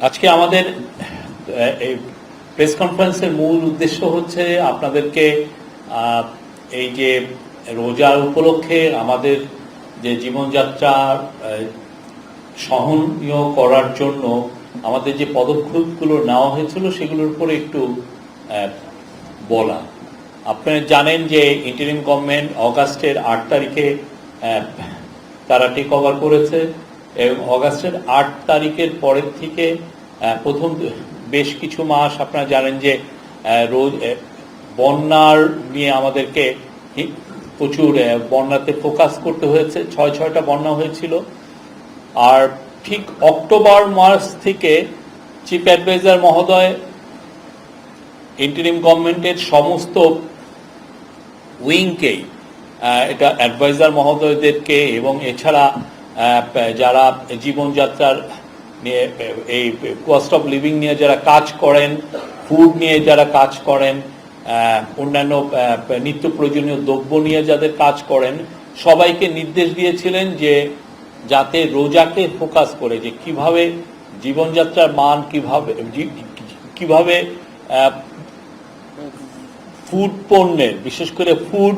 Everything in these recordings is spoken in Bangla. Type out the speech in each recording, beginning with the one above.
আজকে আমাদের এই প্রেস কনফারেন্সের মূল উদ্দেশ্য হচ্ছে আপনাদেরকে এই যে রোজার উপলক্ষে আমাদের যে জীবনযাত্রা সহনীয় করার জন্য আমাদের যে পদক্ষেপগুলো নেওয়া হয়েছিল সেগুলোর উপরে একটু বলা। আপনারা জানেন যে ইন্টারিম গভর্নমেন্ট অগাস্টের আট তারিখে তারা টেক ওভার করেছে। এবং অগাস্টের আট তারিখের পরের থেকে প্রথম বেশ কিছু মাস আপনারা জানেন যে রোজ বন্যার নিয়ে আমাদেরকে প্রচুর বন্যাতে ফোকাস করতে হয়েছে। ছয়, ছয়টা বন্যা হয়েছিল। আর ঠিক অক্টোবর মাস থেকে চিফ অ্যাডভাইজার মহোদয়, ইন্টারিম গভর্নমেন্টের সমস্ত উইংকেই এটা অ্যাডভাইজার মহোদয়দেরকে এবং এছাড়া যারা জীবনযাত্রার নিয়ে, এই কস্ট অফ লিভিং নিয়ে যারা কাজ করেন ফুড নিয়ে যারা কাজ করেন অন্যান্য নিত্য প্রয়োজনীয় দ্রব্য নিয়ে যাদের কাজ করেন, সবাইকে নির্দেশ দিয়েছিলেন যে যাতে রোজাকে ফোকাস করে যে কীভাবে জীবনযাত্রার মান কীভাবে কীভাবে ফুড পণ্যের, বিশেষ করে ফুড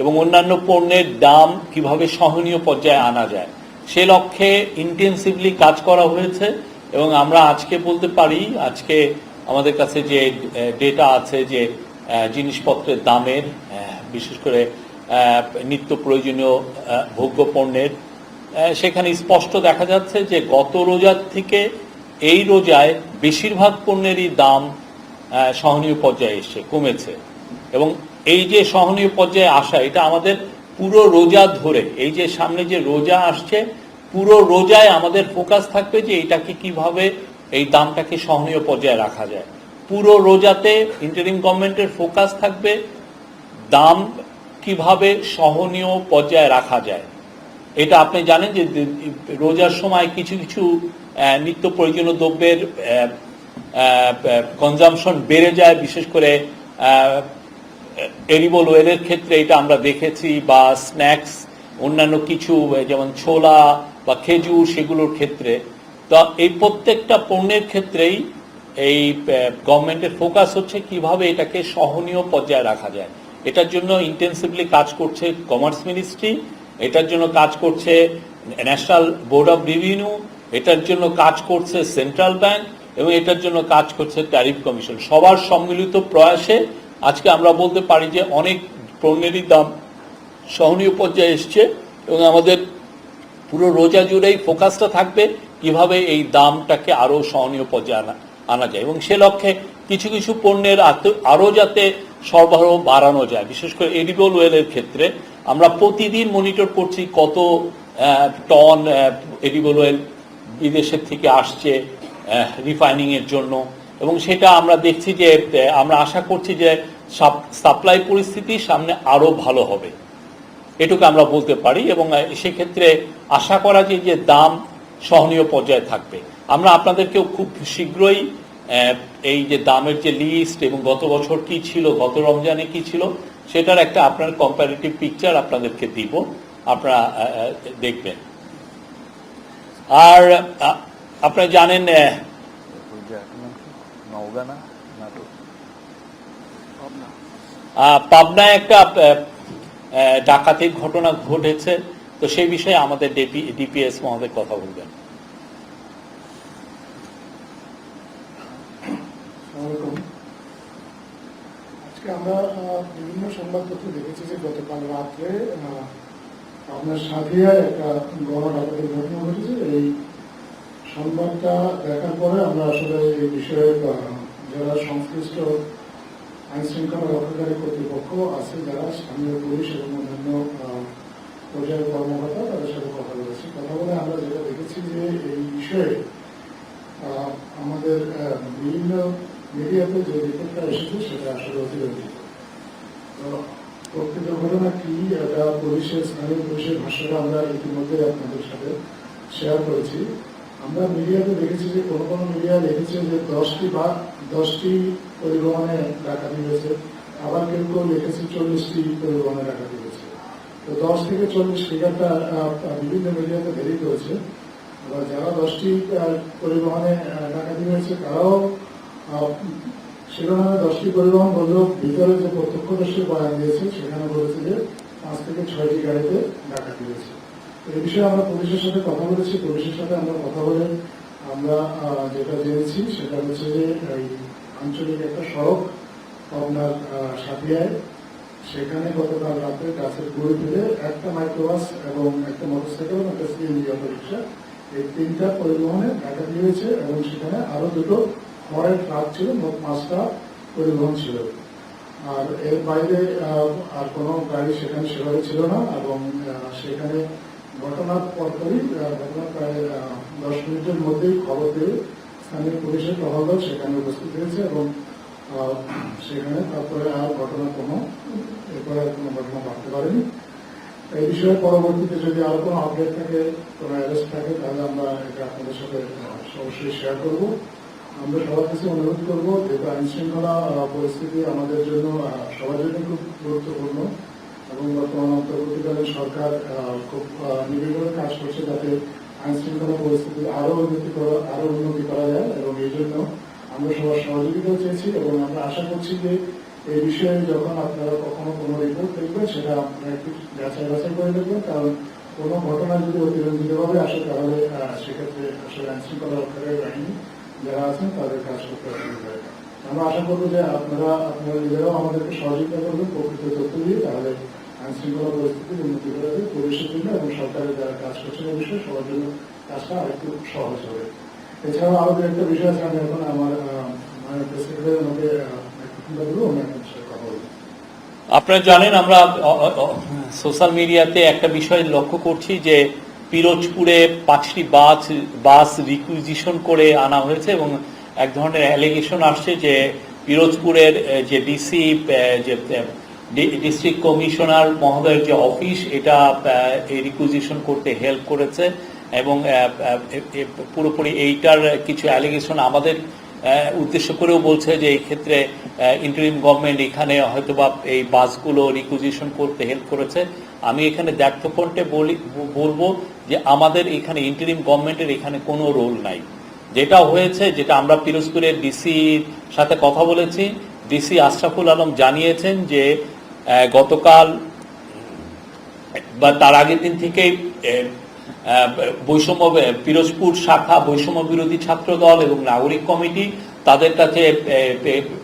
এবং অন্যান্য পণ্যের দাম কীভাবে সহনীয় পর্যায়ে আনা যায়। সে লক্ষ্যে ইন্টেন্সিভলি কাজ করা হয়েছে এবং আমরা আজকে বলতে পারি, আজকে আমাদের কাছে যে ডেটা আছে যে জিনিসপত্রের দামের বিশেষ করে নিত্য প্রয়োজনীয় ভোগ্য পণ্যের সেখানে স্পষ্ট দেখা যাচ্ছে যে গত রোজার থেকে এই রোজায় বেশিরভাগ পণ্যেরই দাম সহনীয় পর্যায়ে এসছে কমেছে। এবং এই যে সহনীয় পর্যায়ে আসা, এটা আমাদের পুরো রোজা ধরে, এই যে সামনে যে রোজা আসছে, পুরো রোজায় আমাদের ফোকাস থাকবে যে এটাকে কীভাবে এই দামটাকে সহনীয় পর্যায়ে রাখা যায়। পুরো রোজাতে ইন্টারিম গভর্নমেন্টের ফোকাস থাকবে দাম কীভাবে সহনীয় পর্যায়ে রাখা যায়। এটা আপনি জানেন যে রোজার সময় কিছু কিছু নিত্য প্রয়োজনীয় দ্রব্যের কনজামশন বেড়ে যায়, বিশেষ করে এরিবল ওয়েলের ক্ষেত্রে এটা আমরা দেখেছি, বা স্ন্যাক্স, অন্যান্য কিছু, যেমন ছোলা বা খেজুর, সেগুলোর ক্ষেত্রে। তো এই প্রত্যেকটা পণ্যের ক্ষেত্রেই এই গভর্নমেন্টের ফোকাস হচ্ছে কীভাবে এটাকে সহনীয় পর্যায়ে রাখা যায়। এটার জন্য ইন্টেন্সিভলি কাজ করছে কমার্স মিনিস্ট্রি এটার জন্য কাজ করছে ন্যাশনাল বোর্ড অফ রিভিনিউ এটার জন্য কাজ করছে সেন্ট্রাল ব্যাংক এবং এটার জন্য কাজ করছে ট্যারিফ কমিশন সবার সম্মিলিত প্রয়াসে আজকে আমরা বলতে পারি যে অনেক পণ্যেরই দাম সহনীয় পর্যায়ে এসছে এবং আমাদের পুরো রোজা জুড়েই ফোকাসটা থাকবে কীভাবে এই দামটাকে আরও সহনীয় পর্যায়ে আনা আনা যায় এবং সে লক্ষ্যে কিছু কিছু পণ্যের আরও যাতে সরবরাহ বাড়ানো যায়। বিশেষ করে এডিবল ওয়েলের ক্ষেত্রে আমরা প্রতিদিন মনিটর করছি কত টন এডিবল ওয়েল বিদেশের থেকে আসছে রিফাইনিংয়ের জন্য। এবং সেটা আমরা দেখছি যে আমরা আশা করছি যে সাপ্লাই পরিস্থিতি সামনে আরও ভালো হবে। এটুকু আমরা বলতে পারি এবং সেক্ষেত্রে আশা করা যায় যে, দাম সহনীয় পর্যায়ে থাকবে। আমরা আপনাদেরকেও খুব শীঘ্রই এই যে দামের যে লিস্ট এবং গত বছর কি ছিল, গত রমজানে কি ছিল, সেটার একটা আপনার কম্পারেটিভ পিকচার আপনাদেরকে দিব। আপনারা দেখবেন। আর আপনারা জানেন নওগাঁ না নাটক পাবনায় একটা ডাকাতির ঘটনা ঘটেছে। তো সেই বিষয়ে আমাদের ডিপিএস মহোদয় কথা বলবেন। আজকে আমরা আহ, বিভিন্ন সংবাদপত্র দেখেছি যে গতকাল রাত্রে আহ, আপনার সাদিয়ায় একটা গণ ডাকাতির ঘটনা ঘটেছে। এই সংবাদটা দেখার পরে আমরা আসলে এই বিষয়ে যারা সংশ্লিষ্ট আইন শৃঙ্খলা রক্ষাকারী কর্তৃপক্ষ আছে, যারা স্থানীয় পুলিশ এবং অন্যান্য পর্যায়ের কর্মকর্তা, তাদের সাথে কথা বলেছি। কথা বলে আমরা যেটা দেখেছি যে এই বিষয়ে আমাদের বিভিন্ন মিডিয়াতে যে রিপোর্টটা এসেছে, সেটা আসলে অতিরঞ্জিত। প্রকৃত ঘটনা কি, এটা পুলিশের, স্থানীয় পুলিশের ভাষাটা আমরা ইতিমধ্যে আপনাদের সাথে শেয়ার করেছি। আমরা মিডিয়াতে দেখেছি যে কোনো কোনো মিডিয়া লিখেছে যে দশটি বা দশটি পরিবহনে ডাকাতি হয়েছে। আবার কেউ কেউ লিখেছে চল্লিশটি পরিবহনে ডাকাতি হয়েছে। তো দশ থেকে চল্লিশ ফিগারটা বিভিন্ন মিডিয়াতে ভেরি করেছে এবার যারা দশটি পরিবহনে ডাকাতি হয়েছে, তারাও শিরোনামে দশটি পরিবহন বললেও ভিতরে যে প্রত্যক্ষদর্শী বয়ান দিয়েছে, সেখানে বলেছে যে পাঁচ থেকে ছয়টি গাড়িতে ডাকাতি হয়েছে। এই বিষয়ে আমরা পুলিশের সাথে কথা বলেছি। পুলিশের সাথে আমরা কথা বলে আমরা যেটা জেনেছি সেটা হচ্ছে যে এই আঞ্চলিক একটা সড়ক আপনার আহ, সাথিয়ায় সেখানে গতকাল রাতে গাছের গুঁড়ি ফেলে একটা মাইক্রোবাস এবং একটা মোটরসাইকেল একটা সিএনজি অটো রিক্সা এই তিনটা পরিবহনে ডাকাতি হয়েছে এবং সেখানে আরও দুটো খড়ের ট্রাক ছিল মোট পাঁচটা পরিবহন ছিল। আর এর বাইরে আর কোনো গাড়ি সেখানে সেভাবে ছিল না এবং সেখানে ঘটনার পরপরই ঘটনার প্রায় দশ মিনিটের মধ্যেই খবর পেয়ে স্থানীয় পুলিশের টহল দল সেখানে উপস্থিত হয়েছে এবং সেখানে তারপরে আর ঘটনা কোনো, এরপরে আর কোনো ঘটনা ঘটতে পারেনি। এই বিষয়ে পরবর্তীতে যদি আরও কোনো আপডেট থাকে, কোনো অ্যারেস্ট থাকে, তাহলে আমরা এটা আপনাদের সাথে অবশ্যই শেয়ার করব। আমরা সবার কাছে অনুরোধ করব, যেহেতু আইন শৃঙ্খলা পরিস্থিতি আমাদের জন্য সবার জন্য খুব গুরুত্বপূর্ণ এবং বর্তমান অন্তর্বর্তীকালীন সরকার খুব নিবিড়ভাবে কাজ করছে যাতে আইন শৃঙ্খলা পরিস্থিতি আরও উন্নতি করা আরও উন্নতি করা যায় এবং এই জন্য আমরা সবার সহযোগিতা চেয়েছি এবং আমরা আশা করছি যে এই বিষয়ে যখন আপনারা কখনো কোনো রিপোর্ট দেখবেন, সেটা আপনারা একটু যাচাই বাছাই করে দেখবেন। কারণ কোনো ঘটনা যদি অতিরঞ্জিতভাবে আসে, তাহলে সেক্ষেত্রে আসলে আইন শৃঙ্খলা রক্ষাকারী বাহিনী যারা আছেন, তাদের কাজ করতে অসুবিধা আমরা আশা করব যে আপনারা আপনারা নিজেরাও আমাদেরকে সহযোগিতা করবেন প্রকৃত তথ্য দিয়ে, তাহলে আইন শৃঙ্খলা পরিস্থিতি উন্নতি করা যায় জন্য এবং সরকারের যারা কাজ করছেন এই বিষয়ে সবার জন্য কাজটা আরেকটু সহজ হবে এছাড়াও আরও একটা বিষয় আছে আমি এখন আমার আপনার আপনারা জানেন আমরা সোশ্যাল মিডিয়াতে একটা বিষয় লক্ষ্য করছি যে পিরোজপুরে পাঁচটি বাস বাস রিকুইজিশন করে আনা হয়েছে এবং এক ধরনের অ্যালিগেশন আসছে যে পিরোজপুরের যে ডিসি যে ডিস্ট্রিক্ট কমিশনার মহোদয়ের যে অফিস এটা রিকুইজিশন করতে হেল্প করেছে এবং পুরোপুরি এইটার কিছু অ্যালিগেশন আমাদের উদ্দেশ্য করেও বলছে যে এই ক্ষেত্রে ইন্টারিম গভর্নমেন্ট এখানে হয়তোবা এই বাসগুলো রিকুইজিশন করতে হেল্প করেছে। আমি এখানে দ্ব্যর্থকণ্ঠে বলি, বলব যে আমাদের এখানে ইন্টারিম গভর্নমেন্টের এখানে কোনো রোল নাই। যেটা হয়েছে, যেটা আমরা পিরোজপুরের ডিসির সাথে কথা বলেছি ডিসি আশরাফুল আলম জানিয়েছেন যে গতকাল বা তার আগের দিন থেকেই বৈষম্য পিরোজপুর শাখা বৈষম্য বিরোধী ছাত্র দল এবং নাগরিক কমিটি তাদের কাছে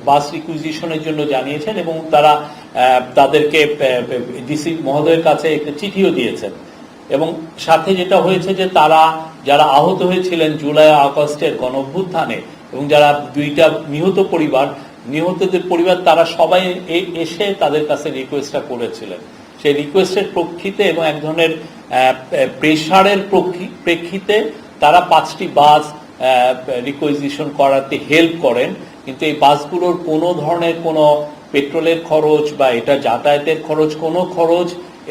বাস রিকুইজিশনের জন্য জানিয়েছেন এবং তারা তাদেরকে ডিসি মহোদয়ের কাছে একটা চিঠিও দিয়েছেন। এবং সাথে যেটা হয়েছে যে তারা যারা আহত হয়েছিলেন জুলাই আগস্টের গণ অভ্যুত্থানে এবং যারা দুইটা নিহত পরিবার নিহতদের পরিবার, তারা সবাই এসে তাদের কাছে রিকোয়েস্টটা করেছিলেন। সেই রিকোয়েস্টের প্রেক্ষিতে এবং এক ধরনের প্রেশারের প্রেক্ষিতে তারা পাঁচটি বাস রিকোয়েজিশন করাতে হেল্প করেন। কিন্তু এই বাসগুলোর কোনো ধরনের কোনো পেট্রোলের খরচ বা এটা যাতায়াতের খরচ, কোনো খরচ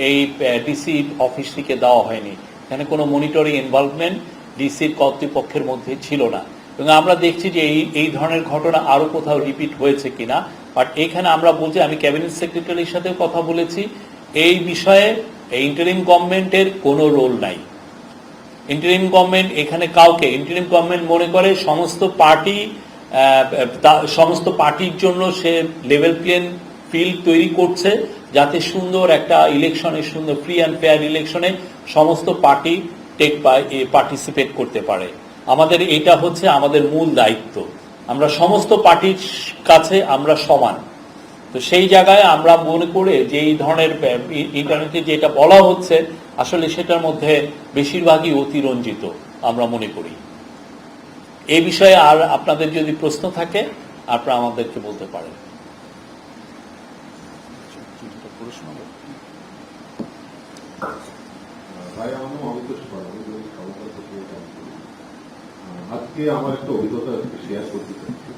এই ডিসি অফিস থেকে দেওয়া হয়নি। এখানে কোনো মনিটরিং ইনভলভমেন্ট ডিসির কর্তৃপক্ষের মধ্যে ছিল না। এবং আমরা দেখছি যে এই এই ধরনের ঘটনা আরও কোথাও রিপিট হয়েছে কিনা। বাট এখানে আমরা বলছি, আমি ক্যাবিনেট সেক্রেটারির সাথে কথা বলেছি, এই বিষয়ে এই ইন্টারিম গভর্নমেন্টের কোনো রোল নাই। ইন্টারিম গভর্নমেন্ট এখানে কাউকে ইন্টারিম গভর্নমেন্ট মনে করে সমস্ত পার্টি সমস্ত পার্টির জন্য সে লেভেল প্লেন ফিল্ড তৈরি করছে, যাতে সুন্দর একটা ইলেকশনে সুন্দর ফ্রি অ্যান্ড ফেয়ার ইলেকশনে সমস্ত পার্টি টেক পার্টিসিপেট করতে পারে। আমাদের এটা হচ্ছে আমাদের মূল দায়িত্ব। আমরা সমস্ত পার্টির কাছে আমরা সমান। তো সেই জায়গায় আমরা মনে করে যে এই ধরনের ইন্টারনেটে যেটা বলা হচ্ছে, আসলে সেটার মধ্যে বেশিরভাগই অতিরঞ্জিত আমরা মনে করি। এই বিষয়ে আর আপনাদের যদি প্রশ্ন থাকে, আপনারা আমাদেরকে বলতে পারেন। ভাই আমি যদি সমাচার পত্রিকা কাজ করি। আহ, আজকে আমার একটা অভিজ্ঞতা শেয়ার করতে চাচ্ছি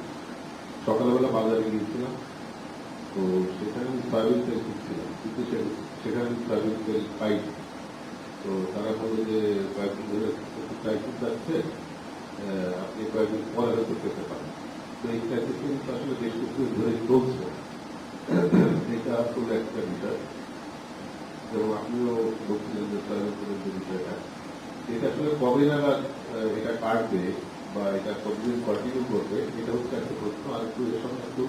সকালবেলা বাজারে গিয়েছিলাম তো সেখানে আমি সয়াবিন তেল কিনছিলাম কিন্তু সেখানে আমি সয়াবিন তেল পাই তো তারা বলল যে কয়েকদিন ধরে একটু ক্রাইসিস আহ, আপনি কয়েকদিন পরে হয়তো পেতে পারেন। তো এই ক্রাইসিস কিন্তু আসলে বেশ কিছুদিন ধরে চলছে। এটা আসলে একটা বিষয়। এবং আপনিও বলছিলেন যে সয়াবিন তেলের যে বিষয়টা এটা আসলে কবে নাগাদ এটা কাটবে বা এটা কতদিন কন্টিনিউ করবে, এটা হচ্ছে একটা প্রশ্ন, আর একটু এর সঙ্গে একটু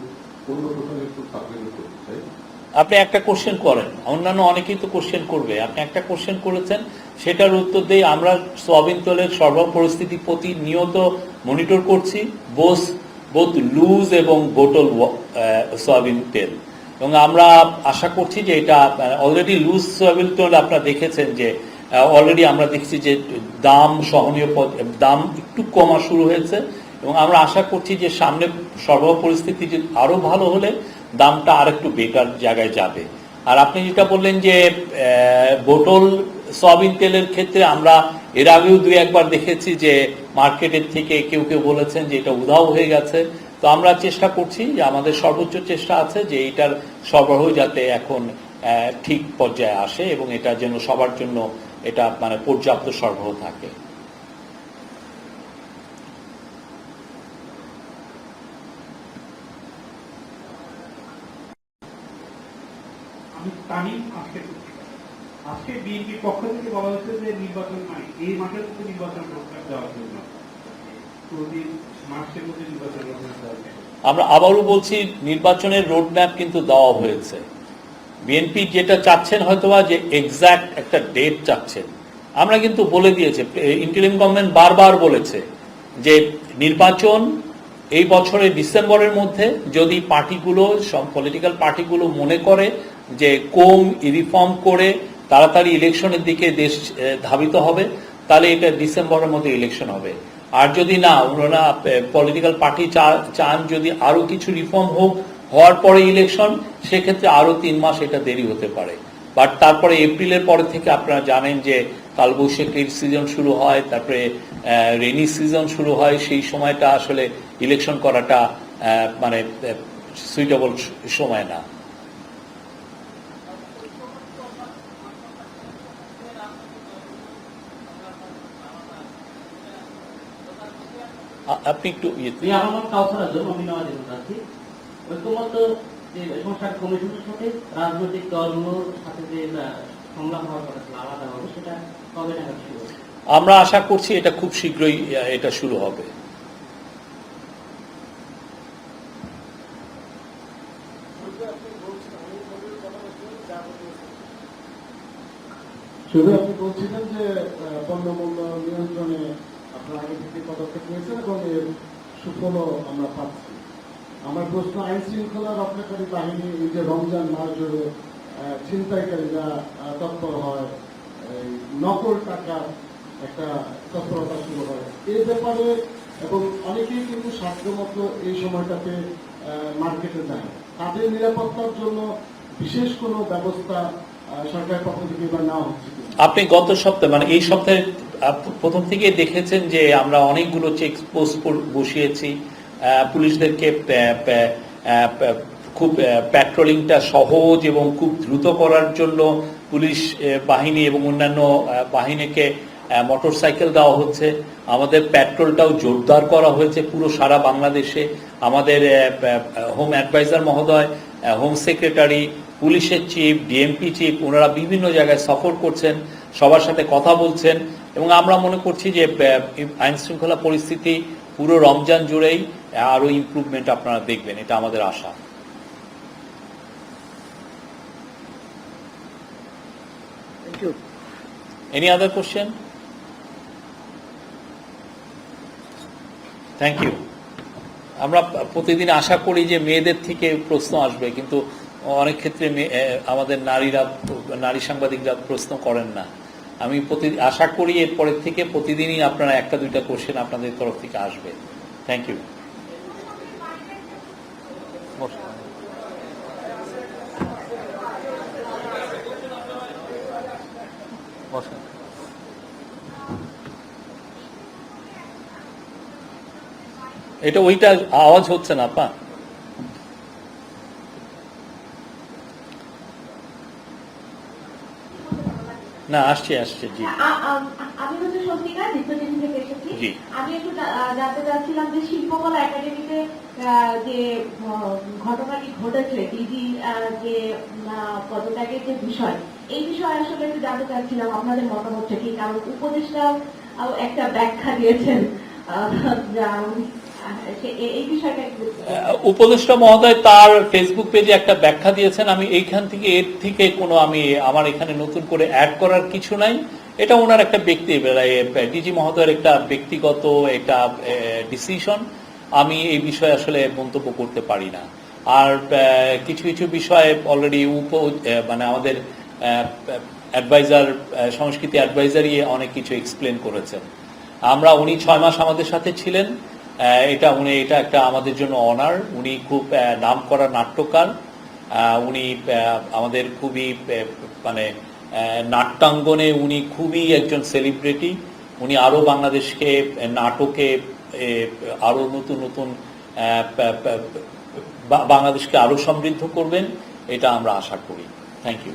অন্য প্রশ্ন একটু সাপ্লিমেন্ট করতে চাই। আপনি একটা কোশ্চেন করেন, অন্যান্য অনেকেই তো কোশ্চেন করবে। আপনি একটা কোশ্চেন করেছেন, সেটার উত্তর দিয়ে আমরা সোয়াবিন তেলের পরিস্থিতি প্রতিনিয়ত মনিটর করছি বোস বোথ লুজ এবং বোটল সয়াবিন তেল। এবং আমরা আশা করছি যে এটা অলরেডি লুজ সয়াবিন তেল আপনারা দেখেছেন যে অলরেডি আমরা দেখছি যে দাম সহনীয় পদ- দাম একটু কমা শুরু হয়েছে এবং আমরা আশা করছি যে সামনে সরবরাহ পরিস্থিতি যে আরও ভালো হলে দামটা আরেকটু বেটার জায়গায় যাবে। আর আপনি যেটা বললেন যে বোটল সয়াবিন তেলের ক্ষেত্রে আমরা এর আগেও দুই একবার দেখেছি যে মার্কেটের থেকে কেউ কেউ বলেছেন যে এটা উধাও হয়ে গেছে। তো আমরা চেষ্টা করছি যে আমাদের সর্বোচ্চ চেষ্টা আছে যে এটার সরবরাহ যাতে এখন ঠিক পর্যায়ে আসে এবং এটা যেন সবার জন্য এটা মানে পর্যাপ্ত সরবরাহ থাকে। আজকে বিএনপির পক্ষ থেকে বলা হয়েছে যে নির্বাচন মানে এই মধ্যে নির্বাচন প্রস্তাব দেওয়ার জন্য। আমরা আবারও বলছি নির্বাচনের রোডম্যাপ কিন্তু দেওয়া হয়েছে। বিএনপি যেটা চাচ্ছেন হয়তোবা যে এক্সাক্ট একটা ডেট চাচ্ছেন। আমরা কিন্তু বলে দিয়েছে ইন্টারিম গভর্নমেন্ট বারবার বলেছে যে নির্বাচন এই বছরের ডিসেম্বরের মধ্যে যদি পার্টিগুলো, সব পলিটিক্যাল পার্টিগুলো মনে করে যে কম রিফর্ম করে তাড়াতাড়ি ইলেকশনের দিকে দেশ ধাবিত হবে, তাহলে এটা ডিসেম্বরের মধ্যে ইলেকশন হবে। আর যদি না, ওনারা পলিটিক্যাল পার্টি চান যদি আরও কিছু রিফর্ম হোক হওয়ার পরে ইলেকশন সেক্ষেত্রে আরও তিন মাস এটা দেরি হতে পারে। বাট তারপরে এপ্রিলের পরে থেকে আপনারা জানেন যে কালবৈশাখীর সিজন শুরু হয়, তারপরে রেনি সিজন শুরু হয়, সেই সময়টা আসলে ইলেকশন করাটা মানে সুইটেবল সময় না। আপনি একটু ইয়ে ঐক্যমত যে সংস্কার কমিশনের সাথে রাজনৈতিক দলগুলোর সাথে যে সংলাপ হওয়ার কথা ছিল আলাদা হবে সেটা কবে নাগাদ শুরু আমরা আশা করছি এটা খুব শীঘ্রই এটা শুরু হবে। শুধু আপনি বলছিলেন যে আহ, পণ্যমূল্য নিয়ন্ত্রণে আপনারা আগে থেকে পদক্ষেপ নিয়েছেন এবং এর সুফলও আমরা পাচ্ছি। আমার প্রশ্ন, আইন শৃঙ্খলা রক্ষাকারী বাহিনী এই যে রমজান মাস জুড়ে ছিনতাইকারীরা তৎপর হয় নকল টাকা একটা তৎপরতা শুরু হয়। এই ব্যাপারে এবং অনেকেই কিন্তু সাধ্যমতো এই সময়টাতে মার্কেটে যায়। তাদের নিরাপত্তার জন্য বিশেষ কোনো ব্যবস্থা সরকারের পক্ষ থেকে বা নেওয়া হচ্ছে আপনি গত সপ্তাহে মানে এই সপ্তাহে প্রথম থেকে দেখেছেন যে আমরা অনেকগুলো চেক পোস্ট বসিয়েছি। পুলিশদেরকে খুব প্যাট্রোলিংটা সহজ এবং খুব দ্রুত করার জন্য পুলিশ বাহিনী এবং অন্যান্য বাহিনীকে মোটর সাইকেল দেওয়া হচ্ছে। আমাদের পেট্রোলটাও জোরদার করা হয়েছে পুরো সারা বাংলাদেশে। আমাদের হোম অ্যাডভাইজার মহোদয় হোম সেক্রেটারি পুলিশের চিফ ডিএমপি চিফ ওনারা বিভিন্ন জায়গায় সফর করছেন, সবার সাথে কথা বলছেন এবং আমরা মনে করছি যে আইন শৃঙ্খলা পরিস্থিতি পুরো রমজান জুড়েই আরও ইমপ্রুভমেন্ট আপনারা দেখবেন এটা আমাদের আশা। Any other question thank you আমরা প্রতিদিন আশা করি যে মেয়েদের থেকে প্রশ্ন আসবে কিন্তু অনেক ক্ষেত্রে আমাদের নারীরা নারী সাংবাদিকরা প্রশ্ন করেন না। আমি প্রতি আশা করি এরপরের থেকে প্রতিদিনই আপনারা একটা দুইটা কোশ্চেন আপনাদের তরফ থেকে আসবে। থ্যাংক ইউ এটা ওইটা আওয়াজ হচ্ছে না আপা। না আসছে আসছে জি। আমি হচ্ছে স্বস্তিকা নিত্যদিন থেকে এসেছি আমি একটু জানতে চাচ্ছিলাম যে শিল্পকলা একাডেমিতে যে ঘটনাটি ঘটেছে? ডিজি যে পদত্যাগের যে বিষয় এই বিষয়ে আসলে একটু জানতে চাচ্ছিলাম আপনাদের মতামতটা কি? কারণ উপদেষ্টাও আহ, একটা ব্যাখ্যা দিয়েছেন উপদেষ্টা মহোদয় তার ফেসবুক পেজে একটা ব্যাখ্যা দিয়েছেন। আমি এইখান থেকে এর থেকে কোনো আমি আমার এখানে নতুন করে অ্যাড করার কিছু নাই। এটা ওনার একটা ব্যক্তি ডিজি মহোদয়ের একটা ব্যক্তিগত একটা ডিসিশন আমি এই বিষয়ে আসলে মন্তব্য করতে পারি না। আর কিছু কিছু বিষয়ে অলরেডি উপ মানে আমাদের অ্যাডভাইজার সংস্কৃতি অ্যাডভাইজারই অনেক কিছু এক্সপ্লেন করেছেন। আমরা, উনি ছয় মাস আমাদের সাথে ছিলেন। এটা, উনি, এটা একটা আমাদের জন্য অনার উনি খুব নাম করা নাট্যকার। উনি আমাদের খুবই মানে নাট্যাঙ্গনে উনি খুবই একজন সেলিব্রিটি উনি আরও বাংলাদেশকে, নাটকে আরও নতুন নতুন বাংলাদেশকে আরও সমৃদ্ধ করবেন। এটা আমরা আশা করি। Thank you